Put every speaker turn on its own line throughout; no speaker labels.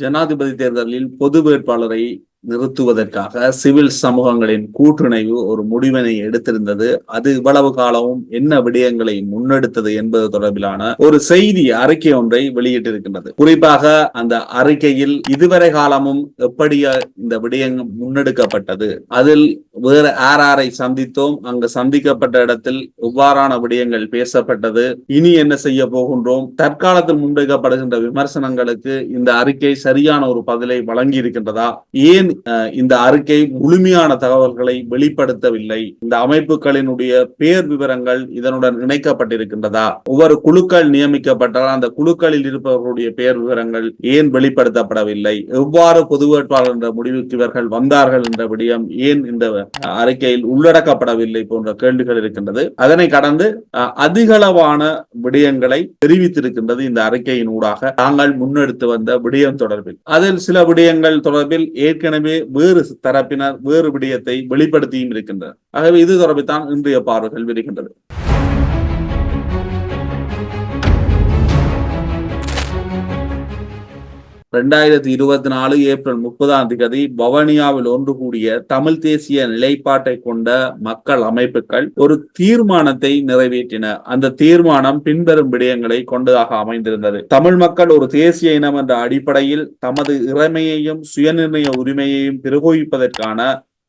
ஜனாதிபதி தேர்தலில் பொது வேட்பாளரை நிறுத்துவதற்காக சிவில் சமூகங்களின் கூட்டுணைவு ஒரு முடிவினை எடுத்திருந்தது. அது இவ்வளவு காலமும் என்ன விடயங்களை முன்னெடுத்தது என்பது தொடர்பிலான ஒரு செய்தி அறிக்கை ஒன்றை வெளியிட்டிருக்கின்றது. குறிப்பாக அந்த அறிக்கையில் இதுவரை காலமும் எப்படி இந்த விடயம் முன்னெடுக்கப்பட்டது? அதில் வேற ஆராரை சந்தித்தோம்? அங்கு சந்திக்கப்பட்ட இடத்தில் எவ்வாறான விடயங்கள் பேசப்பட்டது? இனி என்ன செய்ய போகின்றோம்? தற்காலத்தில் முன்வைக்கப்படுகின்ற விமர்சனங்களுக்கு இந்த அறிக்கை சரியான ஒரு பதிலை வழங்கி இருக்கின்றதா ஏன் இந்த அறிக்கை முழுமையான தகவல்களை வெளிப்படுத்தவில்லை. இந்த அமைப்புகளினுடைய பேர் விவரங்கள் இதனுடன் இணைக்கப்பட்டிருக்கின்றதா? ஒவ்வொரு குழுக்கள் நியமிக்கப்பட்டால் அந்த குழுக்களில் இருப்பவர்களுடைய பெயர் விவரங்கள் ஏன் வெளிப்படுத்தப்படவில்லை? எவ்வாறு பொது வேட்பாளர் என்ற முடிவுக்கு இவர்கள் வந்தார்கள் என்ற விடயம் ஏன் இந்த அறிக்கையில் உள்ளடக்கப்படவில்லை போன்ற கேள்விகள் இருக்கின்றது. அதனை கடந்து அதிகளவான விடயங்களை தெரிவித்திருக்கின்றது இந்த அறிக்கையின் ஊடாக தாங்கள் முன்னெடுத்து வந்த விடயம் தொடர்பில். அதில் சில விடயங்கள் தொடர்பில் ஏற்கனவே வேறு தரப்பினர் வேறு விடயத்தை வெளிப்படுத்தியும் இருக்கின்றனர். ஆகவே இது தொடர்பில் தான் இன்றைய பார்வைகள் வருகின்றது. இரண்டாயிரத்தி இருபத்தி நாலு ஏப்ரல் முப்பதாம் தேதி பவனியாவில் ஒன்று கூடிய தமிழ் தேசிய நிலைப்பாட்டை கொண்ட மக்கள் அமைப்புகள் ஒரு தீர்மானத்தை நிறைவேற்றின. அந்த தீர்மானம் பின்வரும் விடயங்களை கொண்டதாக அமைந்திருந்தது. தமிழ் மக்கள் ஒரு தேசிய இனம் என்ற அடிப்படையில் தமது இறைமையையும் சுயநிர்ணய உரிமையையும் பிரகோபிப்பதற்கான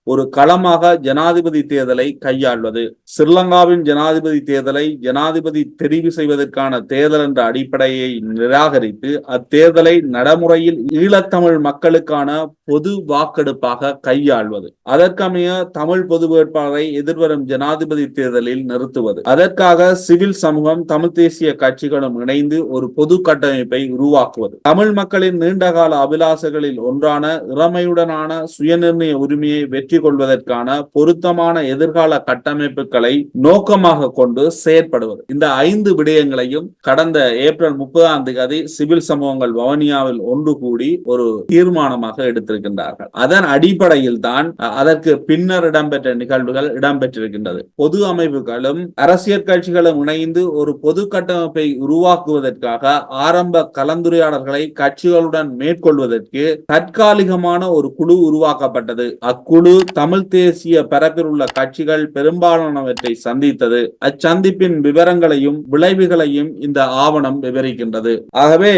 ஒரு களமாக ஜனாதிபதி தேர்தலை கையாள்வது. ஸ்ரீலங்காவின் ஜனாதிபதி தேர்தலை ஜனாதிபதி தெரிவு செய்வதற்கான தேர்தல் என்ற அடிப்படையை நிராகரித்து அத்தேர்தலை நடைமுறையில் ஈழத்தமிழ் மக்களுக்கான பொது வாக்கெடுப்பாக கையாள்வது. அதற்கமைய தமிழ் பொது வேட்பாளரை எதிர்வரும் ஜனாதிபதி தேர்தலில் நிறுத்துவது. அதற்காக சிவில் சமூகம் தமிழ் தேசிய கட்சிகளும் இணைந்து ஒரு பொது கட்டமைப்பை உருவாக்குவது. தமிழ் மக்களின் நீண்டகால அபிலாசைகளில் ஒன்றான இறமையுடனான சுயநிர்ணய உரிமையை வெற்றி வெற்றி கொள்வதற்கான பொருத்தமான எதிர்கால கட்டமைப்புகளை நோக்கமாக கொண்டு செயற்படுவது. இந்த ஐந்து விடயங்களையும் கடந்த ஏப்ரல் முப்பதாம் தேதி சிவில் சமூகங்கள் வவனியாவில் ஒன்று கூடி ஒரு தீர்மானமாக எடுத்திருக்கின்றார்கள். அதன் அடிப்படையில் தான் அதற்கு பின்னர் இடம்பெற்ற நிகழ்வுகள் இடம்பெற்றிருக்கின்றது. பொது அமைப்புகளும் அரசியல் கட்சிகளும் இணைந்து ஒரு பொது கட்டமைப்பை உருவாக்குவதற்காக ஆரம்ப கலந்துரையாடல்களை கட்சிகளுடன் மேற்கொள்வதற்கு தற்காலிகமான ஒரு குழு உருவாக்கப்பட்டது. அக்குழு தமிழ் தேசிய பரப்பில் உள்ள கட்சிகள் பெரும்பாலானவற்றை சந்தித்தது. அச்சந்திப்பின் விவரங்களையும் விளைவுகளையும் இந்த ஆவணம் விவரிக்கின்றது. ஆகவே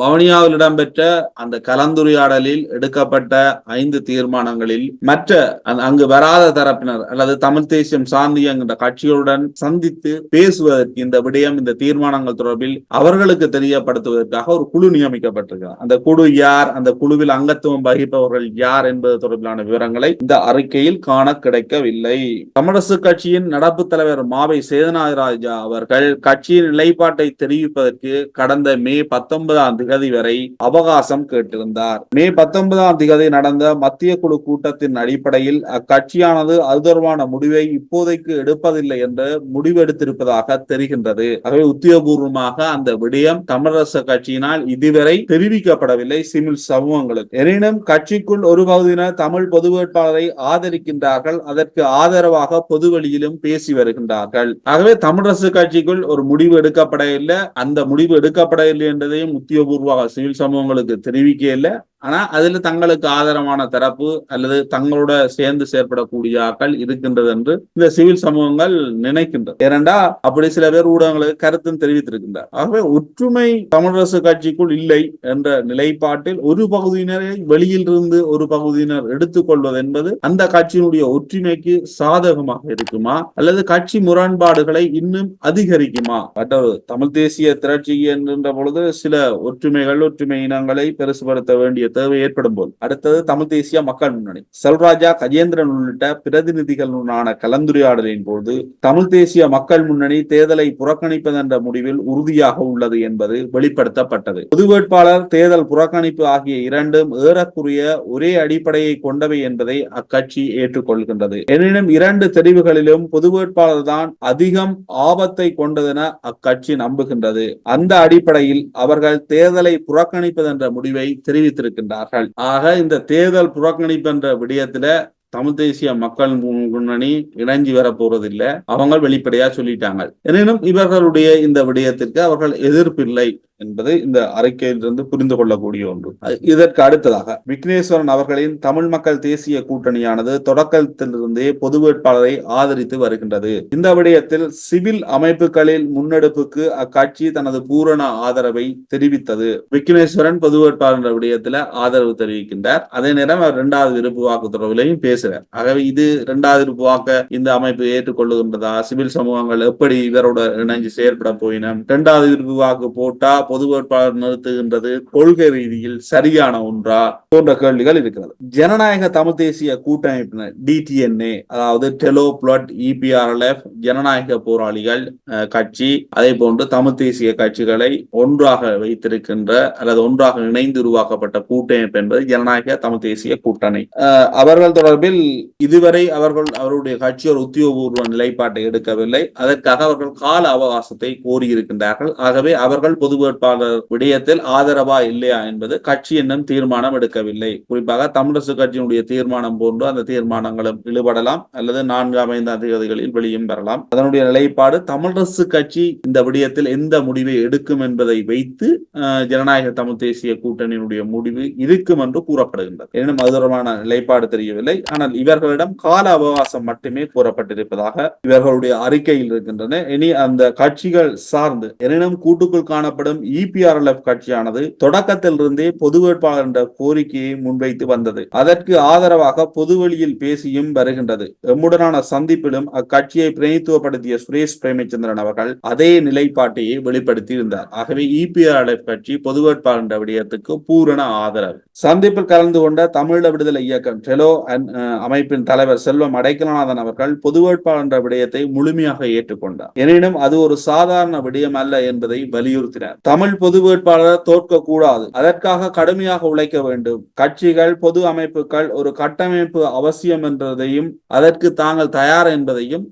வவுனியாவில் இடம்பெற்ற அந்த கலந்துரையாடலில் எடுக்கப்பட்ட ஐந்து தீர்மானங்களில் மற்ற அங்கு வராத தரப்பினர் அல்லது தமிழ் தேசியம் சாந்தி என்கின்ற கட்சிகளுடன் சந்தித்து பேசுவதற்கு இந்த விடயம் இந்த தீர்மானங்கள் தொடர்பில் அவர்களுக்கு தெரியப்படுத்துவதற்காக ஒரு குழு நியமிக்கப்பட்டிருக்கிறது. அந்த குழு யார்? அந்த குழுவில் அங்கத்துவம் வகிப்பவர்கள் யார் என்பது தொடர்பிலான விவரங்களை இந்த அறிக்கையில் காண கிடைக்கவில்லை. தமிழரசு கட்சியின் நடப்பு தலைவர் மாவை சேதநாதராஜா அவர்கள் கட்சியின் நிலைப்பாட்டை தெரிவிப்பதற்கு கடந்த மே பத்தொன்பதாம் திகதி வரை அவகாசம் கேட்டிருந்தார். மே பத்தொன்பதாம் திகதி நடந்த மத்திய குழு கூட்டத்தின் அடிப்படையில் அக்கட்சியானது அது தொடர்பான முடிவை இப்போதைக்கு எடுப்பதில்லை என்று முடிவெடுத்திருப்பதாக தெரிகின்றது. ஆகவே உத்தியோகபூர்வமாக அந்த விடயம் தமிழரசு கட்சியினால் இதுவரை தெரிவிக்கப்படவில்லை. சிவில் சமூகங்களுக்கு. எனினும் கட்சிக்குள் ஒரு பகுதியினர் தமிழ் பொது வேட்பாளரை ஆதரிக்கின்றார்கள் அதற்கு ஆதரவாக பொது வழியிலும் பேசி வருகின்றார்கள். ஆகவே தமிழரசு கட்சிக்குள் ஒரு முடிவு எடுக்கப்பட இல்லை அந்த முடிவு எடுக்கப்படவில்லை என்றதையும் உத்தியோகபூர்வ சிவில் சமூகங்களுக்கு தெரிவிக்க இல்லை ஆனா அதுல தங்களுக்கு ஆதரவான தரப்பு அல்லது தங்களோட சேர்ந்து செயற்படக்கூடிய ஆக்கள் இருக்கின்றது என்று இந்த சிவில் சமூகங்கள் நினைக்கின்றது ஏனென்றா அப்படி சில பேர் ஊடகங்களுக்கு கருத்தும் தெரிவித்திருக்கின்றார். ஆகவே ஒற்றுமை தமிழரசு கட்சிக்குள் இல்லை என்ற நிலைப்பாட்டில் ஒரு பகுதியினரை வெளியில் இருந்து ஒரு பகுதியினர் எடுத்துக்கொள்வது என்பது அந்த கட்சியினுடைய ஒற்றுமைக்கு சாதகமாக இருக்குமா? அல்லது கட்சி முரண்பாடுகளை இன்னும் அதிகரிக்குமா? மற்றொரு தமிழ் தேசிய திரட்சி என்கின்ற பொழுது சில ஒற்றுமைகள் ஒற்றுமை இனங்களை பெருசுபடுத்த வேண்டிய தேவை ஏற்படும் போது. அடுத்தது தமிழ் தேசிய மக்கள் முன்னணி. செல்ராஜா கஜேந்திரன் உள்ளிட்ட பிரதிநிதிகளுடனான கலந்துரையாடலின் போது தமிழ் தேசிய மக்கள் முன்னணி தேர்தலை புறக்கணிப்பதென்ற முடிவில் உறுதியாக உள்ளது என்பது வெளிப்படுத்தப்பட்டது. பொது வேட்பாளர் தேர்தல் புறக்கணிப்பு ஆகிய இரண்டும் ஏறக்குறைய ஒரே அடிப்படையை கொண்டவை என்பதை அக்கட்சி ஏற்றுக்கொள்கின்றது. எனினும் இரண்டு தெரிவுகளிலும் பொது வேட்பாளர் தான் அதிகம் ஆபத்தை கொண்டதென அக்கட்சி நம்புகின்றது. அந்த அடிப்படையில் அவர்கள் தேர்தலை புறக்கணிப்பது என்ற முடிவை தெரிவித்திருக்கின்றனர். இருக்கின்றார்கள் ஆக இந்த தேர்தல் புறக்கணிப்பு என்ற விடயத்தில தமிழ் தேசிய மக்கள் முன்னணி இணைஞ்சி வர போறதில்லை. அவங்க வெளிப்படையா சொல்லிட்டாங்க. எனினும் இவர்களுடைய இந்த விடயத்திற்கு அவர்கள் எதிர்ப்பில்லை என்பது இந்த அறிக்கையிலிருந்து புரிந்து கொள்ளக்கூடிய ஒன்று. இதற்கு அடுத்ததாக விக்னேஸ்வரன் அவர்களின் தமிழ் மக்கள் தேசிய கூட்டணியானது தொடக்கத்திலிருந்தே பொது வேட்பாளரை ஆதரித்து வருகின்றது. இந்த விடயத்தில் சிவில் அமைப்புகளில் முன்னெடுப்புக்கு அக்கட்சி தனது பூரண ஆதரவை தெரிவித்தது. விக்னேஸ்வரன் பொது வேட்பாளர் விடயத்தில் ஆதரவு தெரிவிக்கின்றார். அதே நேரம் அவர் இரண்டாவது விருப்பு வாக்கு தொடர்பிலையும் பேசுகிறார் ஆகவே இது இரண்டாவது வாக்க இந்த அமைப்பு ஏற்றுக்கொள்ளுகின்றதா? சிவில் சமூகங்கள் எப்படி இவரோட இணைஞ்சு செயற்பட போயின? இரண்டாவது விருப்பு வாக்கு போட்டா பொது வேட்பாளர் நிறுத்துகின்றது கொள்கை ரீதியில் சரியான ஒன்றா? போன்ற கேள்விகள் இருக்கிறது. ஜனநாயக தமிழ் தேசிய கூட்டமைப்பினர் டிடிஎன்ஏ அதாவது டெலோ பிளட் இபிஆர்எல்எஃப் ஜனநாயக போராளிகள் கட்சி அதே போன்று தமிழ் தேசிய கட்சிகளை ஒன்றாக வைத்திருக்கின்ற அல்லது ஒன்றாக இணைந்து உருவாக்கப்பட்ட கூட்டமைப்பு என்பது ஜனநாயக தமிழ் தேசிய கூட்டணி. அவர்கள் தொடர்பில் இதுவரை அவர்கள் அவருடைய கட்சி ஒரு உத்தியோகபூர்வ நிலைப்பாட்டை எடுக்கவில்லை. அதற்காக அவர்கள் கால அவகாசத்தை கோரியிருக்கின்றார்கள். ஆகவே அவர்கள் பொது வேட்பாளர் விடயத்தில் ஆதரவா இல்லையா என்பது கட்சி இன்னும் தீர்மானம் எடுக்கவில்லை. குறிப்பாக தமிழரசு கட்சியினுடைய தீர்மானம் போன்று அந்த தீர்மானங்களும் இழுபடலாம் அல்லது நான்காம் ஐந்தாம் தேதிகளில் வெளியும் பெறலாம். அதனுடைய நிலைப்பாடு தமிழரசு கட்சி இந்த விடயத்தில் எந்த முடிவை எடுக்கும் என்பதை வைத்து ஜனநாயக தமிழ் தேசிய கூட்டணியினுடைய முடிவு இருக்கும் என்று கூறப்படுகின்றது. எனினும் அது தொடர்பான நிலைப்பாடு தெரியவில்லை. ஆனால் இவர்களிடம் கால அவகாசம் மட்டுமே கூறப்பட்டிருப்பதாக இவர்களுடைய அறிக்கையில் இருக்கின்றன. இனி அந்த கட்சிகள் சார்ந்து எனினும் கூட்டுக்குள் காணப்படும் இபிஆர்எல்எஃப் கட்சியானது தொடக்கத்தில் இருந்தே பொது வேட்பாளர் என்ற கோரிக்கையை முன்வைத்து வந்தது. அதற்கு ஆதரவாக பொதுவெளியில் பேசியும் வருகின்றது. எம்முடனான சந்திப்பிலும் அக்கட்சியை பிரதித்துவப்படுத்திய சுரேஷ் பிரேமச்சந்திரன் அவர்கள் அதே நிலைப்பாட்டையே வெளிப்படுத்தி இருந்தார் ஆகவே இபிஆர்எல்எஃப் கட்சி பொது வேட்பாளர் என்ற விடயத்துக்கு பூரண ஆதரவு. சந்திப்பில் கலந்து கொண்ட தமிழ விடுதலை இயக்கம் டெலோ அமைப்பின் தலைவர் செல்வம் அடைக்கலநாதன் அவர்கள் பொது வேட்பாளர் என்ற விடயத்தை முழுமையாக ஏற்றுக்கொண்டார். எனினும் அது ஒரு சாதாரண விடயம் அல்ல என்பதை வலியுறுத்தினார். தமிழ் பொது வேட்பாளர் தோற்க கூடாது அதற்காக கடுமையாக உழைக்க வேண்டும். கட்சிகள் பொது அமைப்புகள் ஒரு கட்டமைப்பு அவசியம் என்றதையும் அதற்கு தாங்கள் தயார் என்பதையும்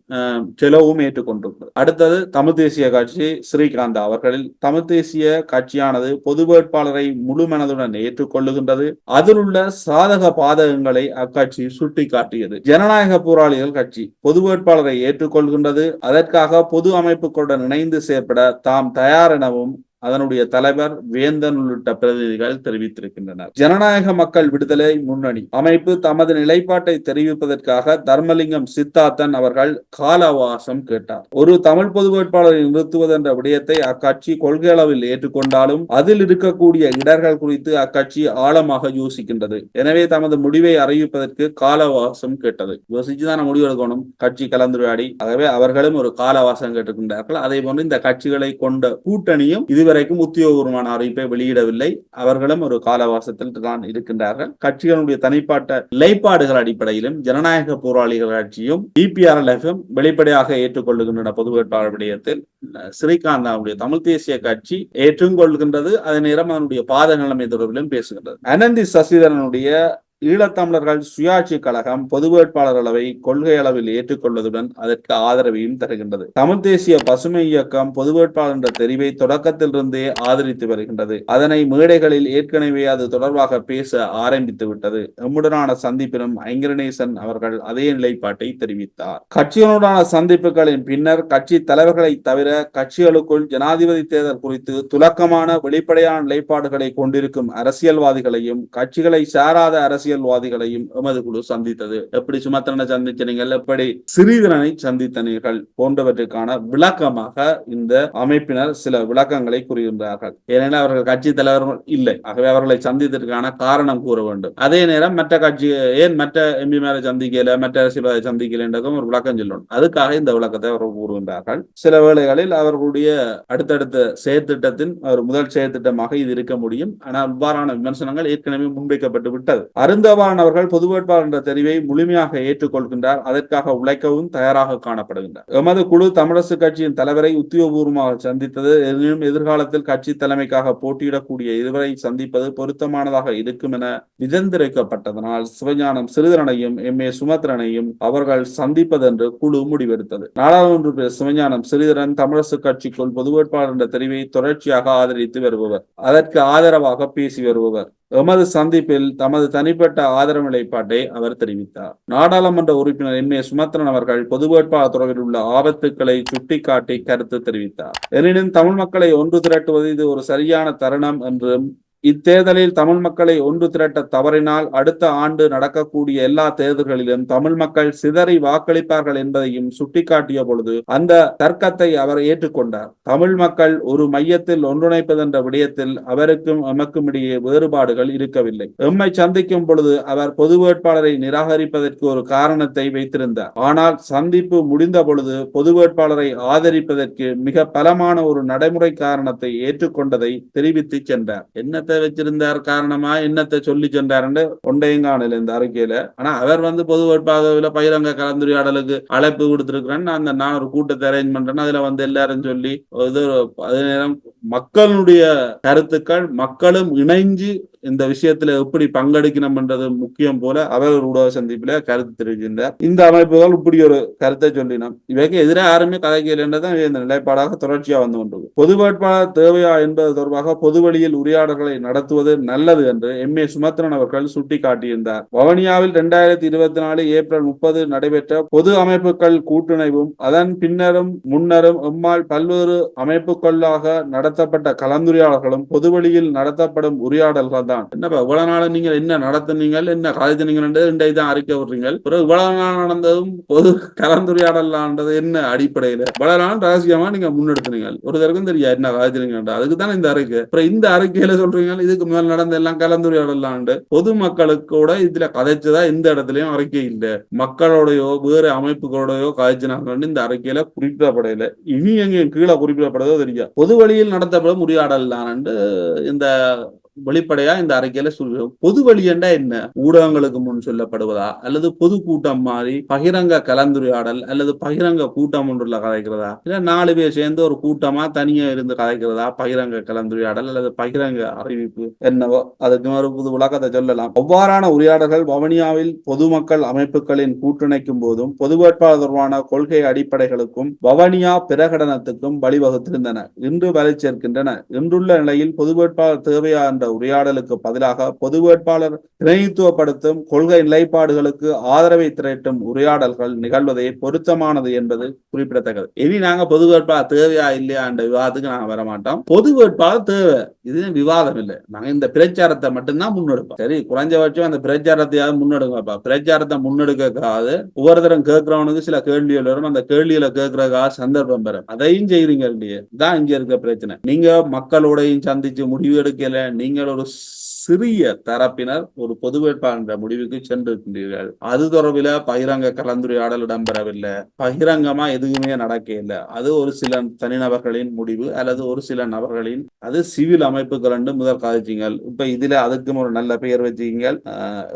செலவும் ஏற்றுக்கொண்டிருக்கிறது அடுத்தது தமிழ் தேசிய கட்சி ஸ்ரீகாந்த் அவர்களில். தமிழ் தேசிய கட்சியானது பொது வேட்பாளரை முழு மனதுடன் ஏற்றுக்கொள்ளுகின்றது. அதில் உள்ள சாதக பாதகங்களை அக்கட்சி சுட்டிக்காட்டியது. ஜனநாயக போராளிகள் கட்சி பொது வேட்பாளரை ஏற்றுக்கொள்கின்றது. அதற்காக பொது அமைப்புகளுடன் இணைந்து செயற்பட தாம் தயார் எனவும் அதனுடைய தலைவர் வேந்தன் உள்ளிட்ட பிரதிநிதிகள் தெரிவித்திருக்கின்றனர். ஜனநாயக மக்கள் விடுதலை முன்னணி அமைப்பு தமது நிலைப்பாட்டை தெரிவிப்பதற்காக தர்மலிங்கம் சித்தார்த்தன் அவர்கள் கால அவகாசம் கேட்டார். ஒரு தமிழ் பொது வேட்பாளரை நிறுத்துவது என்ற விடயத்தை அக்கட்சி கொள்கை அளவில் ஏற்றுக்கொண்டாலும் அதில் இருக்கக்கூடிய இடர்கள் குறித்து அக்கட்சி ஆழமாக யோசிக்கின்றது. எனவே தமது முடிவை அறிவிப்பதற்கு கால அவகாசம் கேட்டது. யோசிச்சுதான் முடிவு எடுக்கணும்? கட்சி கலந்துரையாடி. ஆகவே அவர்களும் ஒரு கால அவகாசம் கேட்டுக்கின்றார்கள் அதே போன்று இந்த கட்சிகளை கொண்ட கூட்டணியும் இதுவரை இதுவரைக்கும் உத்தியோகபூர்வமான அறிவிப்பை வெளியிடவில்லை. அவர்களும் ஒரு காலவாசத்தில் தான் இருக்கின்றார்கள். கட்சிகளுடைய தனிப்பட்ட நிலைப்பாடுகள் அடிப்படையிலும் ஜனநாயக போராளிகள் கட்சியும் டிபிஆர்எல்எஃப்பும் வெளிப்படையாக ஏற்றுக்கொள்ளுகின்றன பொது வேட்பாளர் விடயத்தில். ஸ்ரீகாந்தாவுடைய தமிழ் தேசிய கட்சி ஏற்றுக்கொள்கின்றது. அதே நேரம் அதனுடைய பாத நிலைமை தொடர்பிலும் பேசுகின்றது. அனந்தி சசிதரனுடைய ஈழத்தமிழர்கள் சுயாட்சி கழகம் பொது வேட்பாளர் அளவை கொள்கை அளவில் ஏற்றுக்கொள்வதுடன் அதற்கு ஆதரவையும் தருகின்றது. தமிழ் தேசிய பசுமை இயக்கம் பொது வேட்பாளர் என்ற தெரிவை தொடக்கத்திலிருந்தே ஆதரித்து வருகின்றது. அதனை மேடைகளில் ஏற்கனவே அது தொடர்பாக பேச ஆரம்பித்து விட்டது. எம்முடனான சந்திப்பிலும் ஐங்கரநேசன் அவர்கள் அதே நிலைப்பாட்டை தெரிவித்தார். கட்சிகளுடனான சந்திப்புகளின் பின்னர் கட்சி தலைவர்களை தவிர கட்சிகளுக்குள் ஜனாதிபதி தேர்தல் குறித்து துலக்கமான வெளிப்படையான நிலைப்பாடுகளை கொண்டிருக்கும் அரசியல்வாதிகளையும் கட்சிகளை சாராத அரசியல் அரசியல்வாதிகளையும் எமது குழு சந்தித்தது. எப்படி சுமத்திரனை சந்திச்சனீர்கள் எப்படி சிறிதரனை சந்தித்தனீர்கள்? போன்றவற்றுக்கான விளக்கமாக இந்த அமைப்பினர் சில விளக்கங்களை கூறுகின்றார்கள். ஏனெனில் அவர்கள் கட்சி தலைவர்கள் இல்லை. ஆகவே அவர்களை சந்தித்ததற்கான காரணம் கூற வேண்டும். அதே நேரம் மற்ற கட்சி ஏன் மற்ற எம்பி மேல சந்திக்கல மற்ற அரசியல்வாதி சந்திக்கல என்றதும் ஒரு விளக்கம் சொல்லணும் அதுக்காக இந்த விளக்கத்தை அவர்கள் கூறுகின்றார்கள். சில வேளைகளில் அவர்களுடைய அடுத்தடுத்த செயற்திட்டத்தின் ஒரு முதல் செயற்திட்டமாக இது இருக்க முடியும். ஆனால் இவ்வாறான விமர்சனங்கள் ஏற்கனவே முன்வைக்கப்பட்டு விட்டது. அருந்தவான் அவர்கள் பொது வேட்பாளர் என்ற தெரிவை முழுமையாக ஏற்றுக்கொள்கின்றார். அதற்காக உழைக்கவும் தயாராக காணப்படுகின்றார். எமது குழு தமிழரசு கட்சியின் தலைவரை உத்தியோகபூர்வமாக சந்தித்தது எனினும் எதிர்காலத்தில் கட்சி தலைமைக்காக போட்டியிடக்கூடிய இருவரை சந்திப்பது பொருத்தமானதாக இருக்கும் என விதந்திரைக்கப்பட்டதனால் சிவஞானம் சிறிதரனையும் எம். ஏ. சுமத்ரனையும் அவர்கள் சந்திப்பதென்று குழு முடிவெடுத்தது. நாடாளுமன்ற பேர் சிவஞானம் சிறிதரன் தமிழரசு கட்சிக்குள் பொது வேட்பாளர் என்ற தெரிவை தொடர்ச்சியாக ஆதரித்து வருபவர். அதற்கு ஆதரவாக பேசி வருபவர். எமது சந்திப்பில் தமது தனிப்பட்ட திட்டவட்ட ஆதரவு நிலைப்பாட்டை அவர் தெரிவித்தார். நாடாளுமன்ற உறுப்பினர் எம் ஏ சுமத்ரன் அவர்கள் பொது வேட்பாளர் தொடர்பில் உள்ள ஆபத்துக்களை சுட்டிக்காட்டி கருத்து தெரிவித்தார். எனினும் தமிழ் மக்களை ஒன்று திரட்டுவது இது ஒரு சரியான தருணம் என்றும் இத்தேர்தலில் தமிழ் மக்களை ஒன்று திரட்ட தவறினால் அடுத்த ஆண்டு நடக்கக்கூடிய எல்லா தேர்தல்களிலும் தமிழ் மக்கள் சிதறி வாக்களிப்பார்கள் என்பதையும் சுட்டிக்காட்டிய பொழுது அந்த தர்க்கத்தை அவர் ஏற்றுக்கொண்டார். தமிழ் மக்கள் ஒரு மையத்தில் ஒன்றிணைப்பதென்ற விடயத்தில் அவருக்கும் எமக்கும் இடையே வேறுபாடுகள் இருக்கவில்லை. எம்மை சந்திக்கும் பொழுது அவர் பொது வேட்பாளரை நிராகரிப்பதற்கு ஒரு காரணத்தை வைத்திருந்தார். ஆனால் சந்திப்பு முடிந்த பொழுது பொது வேட்பாளரை ஆதரிப்பதற்கு மிக பலமான ஒரு நடைமுறை காரணத்தை ஏற்றுக்கொண்டதை தெரிவித்து சென்றார். என்னத்தை வச்சிருந்தார் காரணமா என்னத்தை சொல்லி சென்றாருன்னு ஒன்றையும் காணல இந்த அறிக்கையில. ஆனா அவர் வந்து பொது வேட்பாளர்ல பகிரங்க கலந்துரையாடலுக்கு அழைப்பு கொடுத்திருக்கிறேன்னு அந்த நான் ஒரு கூட்டத்தை அரேஞ்ச் பண்றேன் அதுல வந்து எல்லாரும் சொல்லி இது அதே நேரம் மக்களுடைய கருத்துக்கள் மக்களும் இணைஞ்சு இந்த விஷயத்துல எப்படி பங்கெடுக்கணும் என்றது முக்கியம் போல அவர் ஊடக சந்திப்புல கருத்து தெரிவிக்கின்றார் இந்த அமைப்புகள் இப்படி ஒரு கருத்தை சொல்லினோம் இவைக்கு எதிராக யாருமே கதைக்கலன்றதான் இந்த நிலைப்பாடாக தொடர்ச்சியா வந்து கொண்டது பொது வேட்பாளர் தேவையா என்பது தொடர்பாக பொது வழியில் உரையாடல்களை நடத்துவது நல்லது என்று எம். ஏ. சுமத்ரன் அவர்கள் சுட்டிக்காட்டியிருந்தார். வவனியாவில் இரண்டாயிரத்தி இருபத்தி நாலு ஏப்ரல் முப்பது நடைபெற்ற பொது அமைப்புகள் கூட்டுணைவும் அதன் பின்னரும் முன்னரும் எம்மால் பல்வேறு அமைப்புகளாக நடத்தப்பட்ட கலந்துரையாடல்களும் பொது வழியில் நடத்தப்படும் உரையாடல்கள் தான். என்னப்பா இவ்வளவு நாள் நீங்க என்ன நடத்துனீங்க என்ன காய்ச்சினீங்க இன்றைய தான் அறிக்கை விடுறீங்க பிறகு இவ்வளவு நாள் நடந்ததும் பொது கலந்துரையாடலான்றது என்ன அடிப்படையில? இவ்வளவு நாள் ரகசியமா நீங்க முன்னெடுத்துனீங்க ஒரு தருக்கும் தெரியா? என்ன காய்ச்சினீங்க அதுக்கு தானே இந்த அறிக்கை. அப்புறம் இந்த அறிக்கையில சொல்றீங்க இதுக்கு மேல் நடந்த எல்லாம் கலந்துரையாடலாண்டு பொதுமக்களுக்கு கூட இதுல கதைச்சதா இந்த இடத்துலயும் அறிக்கை இல்லை. மக்களோடையோ வேறு அமைப்புகளோடையோ கதைச்சினாங்கன்னு இந்த அறிக்கையில குறிப்பிடப்படையில இனி எங்க கீழே குறிப்பிடப்படுதோ தெரியாது. பொது வழியில் நடத்தப்படும் உரையாடல் தான் இந்த வெளிப்படையா இந்த அறிக்கையில சொல்றோம் பொது வழியண்டா என்ன? ஊடகங்களுக்கு முன் சொல்லப்படுவதா? அல்லது பொது கூட்டம் மாதிரி பகிரங்க கலந்துரையாடல் அல்லது பகிரங்க கூட்டம் ஒன்றுல கதைக்கிறதா? இல்ல நாலு பேர் சேர்ந்து ஒரு கூட்டமா தனியா இருந்து கதைக்கிறதா? பகிரங்க கலந்துரையாடல் அல்லது பகிரங்க அறிவிப்பு என்னவோ? அதுக்கு ஒரு புது விளக்கத்தை சொல்லலாம். அவ்வாறான உரையாடல்கள் வவனியாவில் பொதுமக்கள் அமைப்புகளின் கூட்டிணைக்கும் போதும் பொது வேட்பாளர் தொடர்பான கொள்கை அடிப்படைகளுக்கும் வவனியா பிரகடனத்துக்கும் வழிவகுத்திருந்தன. இன்று வரை சேர்க்கின்றன. இன்றுள்ள நிலையில் பொது வேட்பாளர் தேவையா என்ற உரையாடலுக்கு பதிலாக பொது வேட்பாளர் பிரதிநிதித்துவப்படுத்தும் கொள்கை நிலைப்பாடுகளுக்கு ஆதரவை திரட்டும் உரையாடல்கள் நிகழ்வதே பொருத்தமானது என்பது குறிப்பிடத்தக்கது. இனி நாங்க பொது வேட்பாளர் தேவையா இல்லையா என்ற விவாதத்துக்கு நாங்க வரமாட்டோம் பொது வேட்பாளர் தேவை. இது விவாதம் இல்லை. நாங்க இந்த பிரச்சாரத்தை மட்டும்தான் முன்னெடுப்போம். சரி குறைஞ்சபட்சம் அந்த பிரச்சாரத்தையாவது முன்னெடுங்கப்பா பிரச்சாரத்தை முன்னெடுக்காது ஒவ்வொருத்தரும் கேட்கிறவனுக்கு சில கேள்விகள் வரும். அந்த கேள்வியில கேட்கறதுக்காக சந்தர்ப்பம் பெறும். அதையும் செய்யறீங்க இல்லையே? தான் இங்க இருக்க பிரச்சனை. நீங்க மக்களோடையும் சந்திச்சு முடிவு எடுக்கல. நீங்கள் ஒரு சிறிய தரப்பினர் ஒரு பொது வேட்பாளர் முடிவுக்கு சென்றிருக்கின்றீர்கள். அது தொடர்பில் பகிரங்க கலந்துரையாடல் இடம்பெறவில்லை. பகிரங்கமா எதுவுமே நடக்க இல்லை. அது ஒரு சில தனிநபர்களின் முடிவு அல்லது ஒரு சில நபர்களின் அது சிவில் அமைப்புகள் என்று முதல் காதிச்சிங்கள். இப்ப இதுல அதுக்கும் ஒரு நல்ல பெயர் வச்சுக்கீங்கள்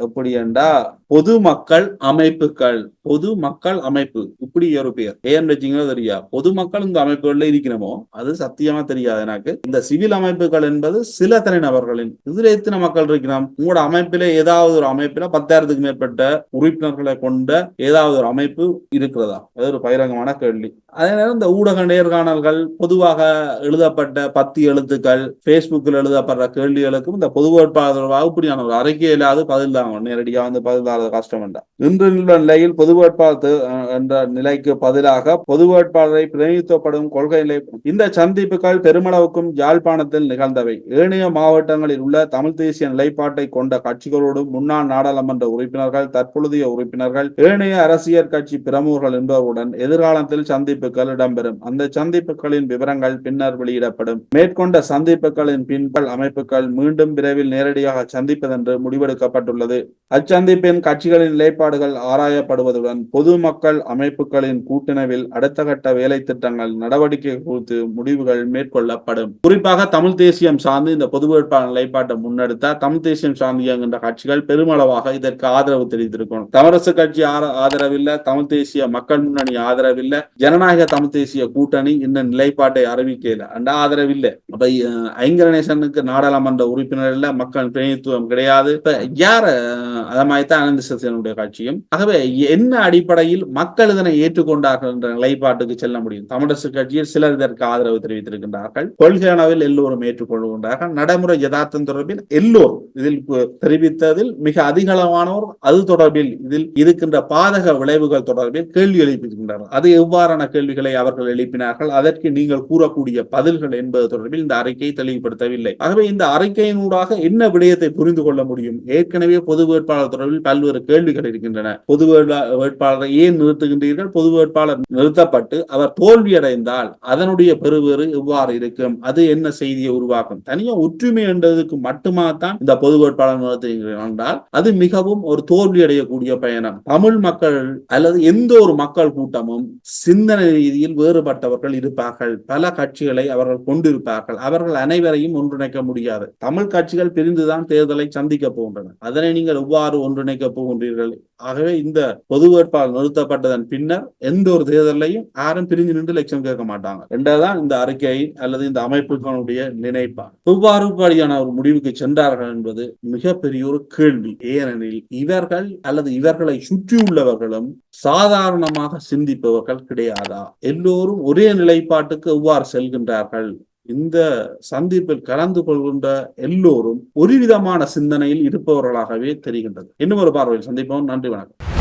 எப்படி என்றா பொது மக்கள் அமைப்புகள் பொது மக்கள் அமைப்பு. இப்படி ஒரு பெயர். ஏன் வச்சீங்களோ தெரியா? பொதுமக்கள் இந்த அமைப்புகள்ல இருக்கிறமோ அது சத்தியமா தெரியாது எனக்கு. இந்த சிவில் அமைப்புகள் என்பது சில தனிநபர்களின். இதுல எத்தனை எத்தனை மக்கள் இருக்கிறோம் உங்களோட அமைப்பில ஏதாவது ஒரு அமைப்பில பத்தாயிரத்துக்கு மேற்பட்ட உறுப்பினர்களை கொண்ட ஏதாவது ஒரு அமைப்பு இருக்கிறதா? அது ஒரு பகிரங்கமான கேள்வி. அதே நேரம் இந்த ஊடக நேர்காணல்கள் பொதுவாக எழுதப்பட்ட பத்து எழுத்துக்கள் பேஸ்புக்கில் எழுதப்படுற கேள்விகளுக்கும் இந்த பொது வேட்பாளர் இப்படியான ஒரு அறிக்கையிலாவது பதில் தாங்க நேரடியாக வந்து பதில் தாரது கஷ்டம் என்றார் இன்று நிலையில் பொது வேட்பாளர் என்ற நிலைக்கு பதிலாக பொது வேட்பாளரை பிரதிநிதித்துவப்படும் கொள்கை நிலை. இந்த சந்திப்புகள் பெருமளவுக்கும் யாழ்ப்பாணத்தில் நிகழ்ந்தவை. ஏனைய மாவட்டங்களில் உள்ள தமிழ் தேசிய நிலைப்பாட்டை கொண்ட கட்சிகளோடு முன்னாள் நாடாளுமன்ற உறுப்பினர்கள் தற்பொழுதைய உறுப்பினர்கள் ஏனைய அரசியல் கட்சி பிரமுகர்கள் என்பவருடன் எதிர்காலத்தில் சந்திப்புகள் இடம்பெறும். அந்த சந்திப்புகளின் விவரங்கள் பின்னர் வெளியிடப்படும். மேற்கொண்ட சந்திப்புகளின் பின்பல் அமைப்புகள் மீண்டும் விரைவில் நேரடியாக சந்திப்பதென்று முடிவெடுக்கப்பட்டுள்ளது. அச்சந்திப்பின் கட்சிகளின் நிலைப்பாடுகள் ஆராயப்படுவதுடன் பொதுமக்கள் அமைப்புகளின் கூட்டணவில் அடுத்த கட்ட வேலை திட்டங்கள் நடவடிக்கை குறித்து முடிவுகள் மேற்கொள்ளப்படும். குறிப்பாக தமிழ் தேசியம் சார்ந்து இந்த பொது வேட்பாளர் நிலைப்பாட்டை முன்னெடுத்து தமிழ் தேசியம் சார்ந்து இயங்குகின்ற கட்சிகள் பெருமளவாக இதற்கு ஆதரவு தெரிவித்திருக்கணும் தமிழரசு கட்சி ஆதரவில்லை தமிழ் தேசிய மக்கள் முன்னணி ஆதரவில்லை ஜனநாயக தமிழ் தேசிய கூட்டணி இந்த நிலைப்பாட்டை அறிவிக்கல. அந்த ஆதரவு அப்ப ஐங்கரநேசனுக்கு நாடாளுமன்ற உறுப்பினர் இல்ல மக்கள் பிரதிநிதித்துவம் கிடையாது. இப்ப யார அத மாதிரிதான் அனந்த சசியனுடைய கட்சியும். ஆகவே என்ன அடிப்படையில் மக்கள் இதனை ஏற்றுக்கொண்டார்கள் என்ற நிலைப்பாட்டுக்கு செல்ல முடியும்? தமிழரசு கட்சியில் சிலர் இதற்கு ஆதரவு தெரிவித்திருக்கின்றார்கள். கொள்கை அளவில் எல்லோரும் ஏற்றுக்கொள்கின்றார்கள். நடைமுறை யதார்த்தம் தொடர்பில் எல்லோர் இதில் தெரிவித்ததில் மிக அதிகளவானோர் அது தொடர்பில் இதில் இருக்கின்ற பாதக விளைவுகள் தொடர்பில் கேள்வி எழுப்பியிருக்கின்றனர். அது எவ்வாறான கேள்விகளை அவர்கள் எழுப்பினார்கள்? அதற்கு நீங்கள் கூறக்கூடிய பதில்கள் என்பது தொடர்பில் இந்த அறிக்கை தெளிவுபடுத்தவில்லை. ஆகவே இந்த அறிக்கையினூடாக என்ன விடயத்தை புரிந்து கொள்ள முடியும்? ஏற்கனவே பொது வேட்பாளர் தொடர்பில் பல்வேறு கேள்விகள் இருக்கின்றன. பொது வேட்பா- வேட்பாளரை ஏன் நிறுத்துகின்றீர்கள்? பொது வேட்பாளர் நிறுத்தப்பட்டு அவர் தோல்வியடைந்தால் அதனுடைய பெறுவேறு எவ்வாறு இருக்கும்? அது என்ன செய்தியை உருவாக்கும்? தனியாக ஒற்றுமை என்றதுக்கு தான் இந்த பொது வேட்பாளர் நிறுத்துகிறீர்கள் என்றால் அது மிகவும் ஒரு தோல்வி அடையக்கூடிய பயணம். தமிழ் மக்கள் அல்லது எந்த ஒரு மக்கள் கூட்டமும் சிந்தனை ரீதியில் வேறுபட்டவர்கள் இருப்பார்கள். பல கட்சிகளை அவர்கள் கொண்டிருப்பார்கள். அவர்கள் அனைவரையும் ஒன்றிணைக்க முடியாது. தமிழ் கட்சிகள் பிரிந்துதான் தேர்தலை சந்திக்க போகின்றன. அதனை நீங்கள் எவ்வாறு ஒன்றிணைக்க போகின்றீர்கள்? ஆகவே இந்த பொது வேட்பாளர் நிறுத்தப்பட்டதன் பின்னர் எந்த ஒரு தேர்தலையும் யாரும் பிரிஞ்சு நின்று லட்சம் கேட்க மாட்டாங்க. என்றதான் இந்த அறிக்கை அல்லது இந்த அமைப்புகளுடைய நினைப்பா இவ்வாறு படியான ஒரு முடிவுக்கு சென்று கொண்டார்கள் என்பது மிகப்பெரிய ஒரு கேள்வி. ஏனெனில் இவர்கள் அல்லது இவர்களை சுற்றியுள்ளவர்களும் சாதாரணமாக சிந்திப்பவர்கள் கிடையாதா? எல்லோரும் ஒரே நிலைப்பாட்டுக்கு எவ்வாறு செல்கின்றார்கள்? இந்த சந்திப்பில் கலந்து கொள்கின்ற எல்லோரும் ஒரு விதமான சிந்தனையில் இருப்பவர்களாகவே தெரிகின்றது. இன்னும் ஒரு பார்வையில் சந்திப்போம். நன்றி வணக்கம்.